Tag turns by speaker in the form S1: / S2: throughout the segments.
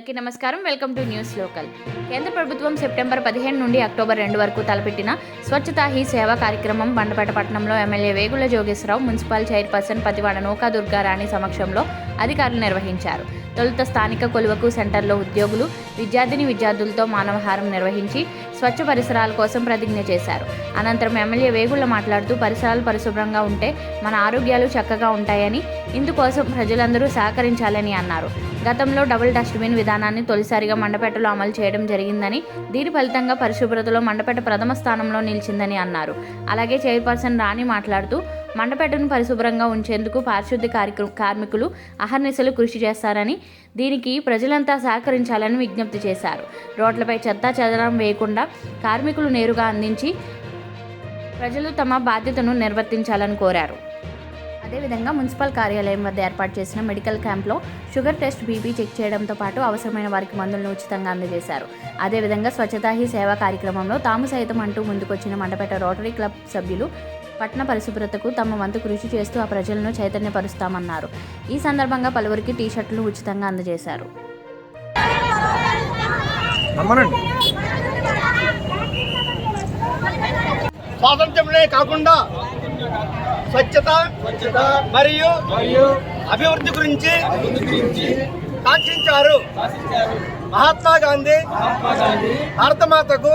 S1: అందరికీ నమస్కారం. Welcome to news local. కేంద్ర ప్రభుత్వం సెప్టెంబర్ పదిహేను నుండి అక్టోబర్ రెండు వరకు తలపెట్టిన స్వచ్ఛతా హీ సేవా కార్యక్రమం బండపేట పట్టణంలో MLA Vegula Jogeswararao municipal chairperson Pativada Nauka Durgarani సమక్షంలో అధికారులు నిర్వహించారు. తొలుత స్థానిక కొలువకు సెంటర్లో ఉద్యోగులు విద్యార్థిని విద్యార్థులతో మానవహారం నిర్వహించి స్వచ్ఛ పరిసరాల కోసం ప్రతిజ్ఞ చేశారు. అనంతరం ఎమ్మెల్యే వేగుళ్ళ మాట్లాడుతూ పరిసరాలు పరిశుభ్రంగా ఉంటే మన ఆరోగ్యాలు చక్కగా ఉంటాయని ఇందుకోసం ప్రజలందరూ సహకరించాలని అన్నారు. గతంలో డబుల్ డస్ట్బిన్ విధానాన్ని తొలిసారిగా మండపేటలో అమలు చేయడం జరిగిందని దీని ఫలితంగా పరిశుభ్రతలో మండపేట ప్రథమ స్థానంలో నిలిచిందని అన్నారు. అలాగే చైర్పర్సన్ రాణి మాట్లాడుతూ మండపేటను పరిశుభ్రంగా ఉంచేందుకు పారిశుద్ధ్య కార్యక్ర కార్మికులు అహర్నిశలు కృషి చేస్తారని దీనికి ప్రజలంతా సహకరించాలని విజ్ఞప్తి చేశారు. రోడ్లపై చెత్త చెదరం వేయకుండా కార్మికులు నేరుగా అందించి ప్రజలు తమ బాధ్యతను నిర్వర్తించాలని కోరారు. అదేవిధంగా మున్సిపల్ కార్యాలయం వద్ద ఏర్పాటు చేసిన మెడికల్ క్యాంప్లో షుగర్ టెస్ట్ బీపీ చెక్ చేయడంతో పాటు అవసరమైన వారికి మందులను ఉచితంగా అందజేశారు. అదేవిధంగా స్వచ్ఛతా హీ సేవా కార్యక్రమంలో తాము సైతం అంటూ ముందుకొచ్చిన మండపేట రోటరీ క్లబ్ సభ్యులు పట్టణ పరిశుభ్రతకు తమ వంతు కృషి చేస్తూ ఆ ప్రజలను చైతన్యపరుస్తామన్నారు. ఈ సందర్భంగా పలువురికి టీషర్ట్లు ఉచితంగా అందజేశారు.
S2: స్వాతంత్ర్యమే కాకుండా స్వచ్ఛత మరియు అభివృద్ధి గురించి కాంక్షించారు. మహాత్మా గాంధీ భారతమాతకు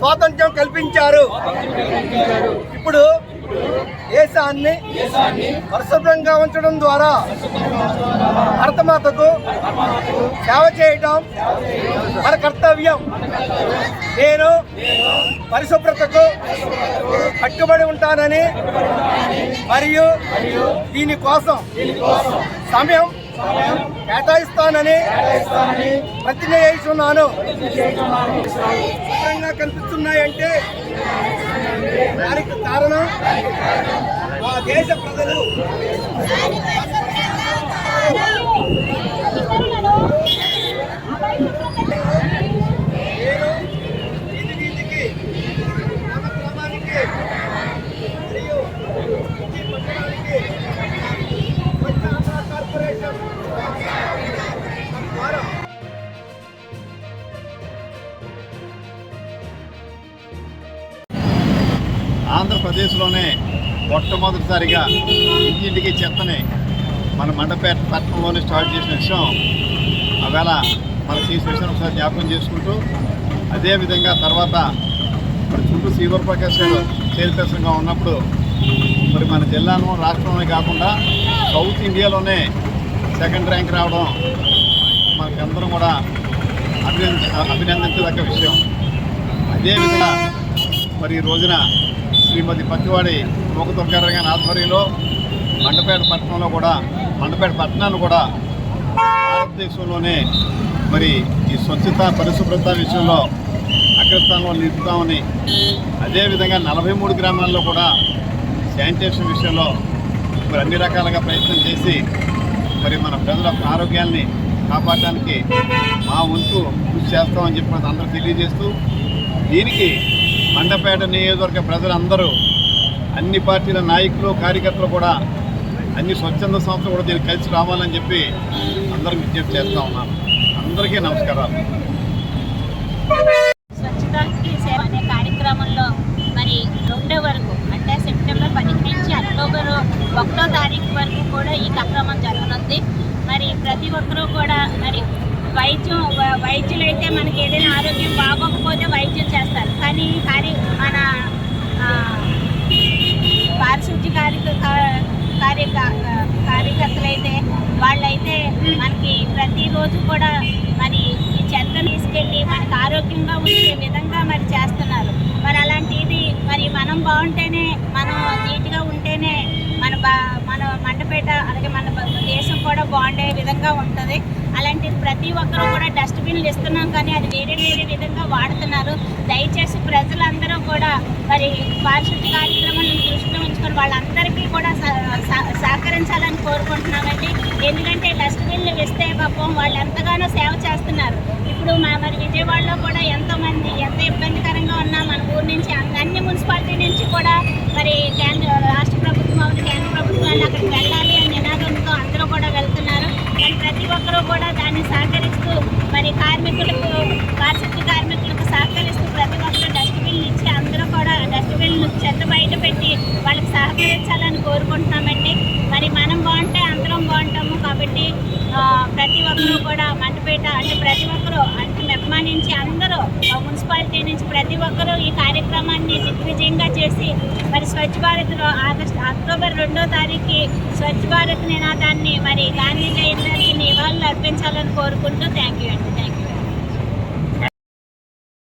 S2: స్వాతంత్ర్యం కల్పించారు. ఇప్పుడు దేశాన్ని పరిశుభ్రంగా ఉంచడం ద్వారా భారతమాతకు సేవ చేయటం మన కర్తవ్యం. నేను పరిశుభ్రతకు కట్టుబడి ఉంటానని మరియు దీనికోసం సమయం కేటాయిస్తానని ప్రతిజ్ఞ చేస్తున్నాను. శుభ్రంగా కనిపిస్తున్నాయంటే దానికి కారణం మా దేశ ప్రజలు. నేను
S3: ఆంధ్రప్రదేశ్లోనే మొట్టమొదటిసారిగా ఇంటింటికి చెత్తని మన మండపేట పట్టణంలోనే స్టార్ట్ చేసిన విషయం ఆవేళ మన చేసిన విషయం ఒకసారి జ్ఞాపకం చేసుకుంటూ అదేవిధంగా తర్వాత మరి చుట్టూ శ్రీవర్ ప్రకాష్ గారు చైర్పర్సన్గా ఉన్నప్పుడు మరి మన జిల్లాను రాష్ట్రంలోనే కాకుండా సౌత్ ఇండియాలోనే సెకండ్ ర్యాంక్ రావడం మనకందరం కూడా అభినంద అభినందించదగ్గ విషయం. అదేవిధంగా మరి ఈ రోజున శ్రీమతి పచ్చివాడి మూకదుర్గారావు ఆధ్వర్యంలో మండపేట పట్టణంలో కూడా మండపేట పట్టణాన్ని కూడా భారతదేశంలోనే మరి ఈ స్వచ్ఛత పరిశుభ్రత విషయంలో అగ్రస్థానంలో నిలుపుతామని అదేవిధంగా నలభై మూడు గ్రామాల్లో కూడా శానిటేషన్ విషయంలో మరి అన్ని రకాలుగా ప్రయత్నం చేసి మరి మన ప్రజల ఆరోగ్యాన్ని కాపాడటానికి మా వంతు కృషి చేస్తామని చెప్పి అందరూ తెలియజేస్తూ దీనికి మండపేట నియోజకవర్గ ప్రజలందరూ అన్ని పార్టీల నాయకులు కార్యకర్తలు కూడా అన్ని స్వచ్ఛంద సంస్థలు కూడా దీన్ని కలిసి రావాలని చెప్పి అందరూ విజ్ఞప్తి చేస్తూ ఉన్నాను అందరికీ నమస్కారాలు.
S4: అనే కార్యక్రమంలో మరి రెండో వరకు అంటే సెప్టెంబర్ పదిహేను నుంచి అక్టోబర్ ఒకటో తారీఖు వరకు కూడా ఈ కార్యక్రమం జరగనుంది. మరి ప్రతి ఒక్కరూ కూడా మరి వైద్యం వైద్యులు అయితే మనకి ఏదైనా ఆరోగ్యం బాగోకపోతే వైద్యం చేస్తారు. కానీ కానీ మన ఆ, పారిశుద్ధ్య కార్యక కార్య కార్యకర్తలైతే వాళ్ళైతే మనకి ప్రతిరోజు కూడా మరి ఈ చెత్త తీసుకెళ్ళి మనకి ఆరోగ్యంగా ఉండే విధంగా మరి చేస్తున్నారు. మరి అలాంటిది మరి మనం బాగుంటేనే మనం నీట్గా ఉంటేనే మన బా మన అలాగే మన దేశం కూడా బాగుండే విధంగా ఉంటుంది. అలాంటిది ప్రతి ఒక్కరూ కూడా డస్ట్బిన్లు ఇస్తున్నాం కానీ అది వేరే వేరే విధంగా వాడుతున్నారు. దయచేసి ప్రజలందరూ కూడా మరి పారిశుద్ధ్య కార్యక్రమాలను దృష్టిలో ఉంచుకొని వాళ్ళందరికీ కూడా సహకరించాలని కోరుకుంటున్నామండి. ఎందుకంటే డస్ట్బిన్లు ఇస్తే పాపం వాళ్ళు ఎంతగానో సేవ చేస్తున్నారు. ఇప్పుడు మా మరి విజయవాడలో కూడా ఎంతోమంది ఎంత ఇబ్బందికరంగా ఉన్నా మన ఊరు నుంచి అన్ని- అన్ని మున్సిపాలిటీ నుంచి కూడా మరి కేంద్ర రాష్ట్ర ప్రభుత్వం అవును కేంద్ర ప్రభుత్వాలు అక్కడికి వెళ్ళాలి అనే నినాదంతో అందరూ కూడా వెళ్తున్నారు కానీ ప్రతి ఒక్కరూ కూడా దాన్ని సహకరించి కాబట్టి ఆ, ఒక్కరూ కూడా మండపేట అంటే ప్రతి ఒక్కరూ అంటే మెప్మా నుంచి అందరూ మున్సిపాలిటీ నుంచి ప్రతి ఒక్కరూ ఈ కార్యక్రమాన్ని దిగ్విజయంగా చేసి మరి స్వచ్ఛ భారత్లో ఆగస్ట్ అక్టోబర్ రెండో తారీఖు స్వచ్ఛ భారత్ నినాదాన్ని మరి గాంధీ జయంతికి నివాళులు అర్పించాలని కోరుకుంటూ థ్యాంక్ యూ అండి థ్యాంక్ యూ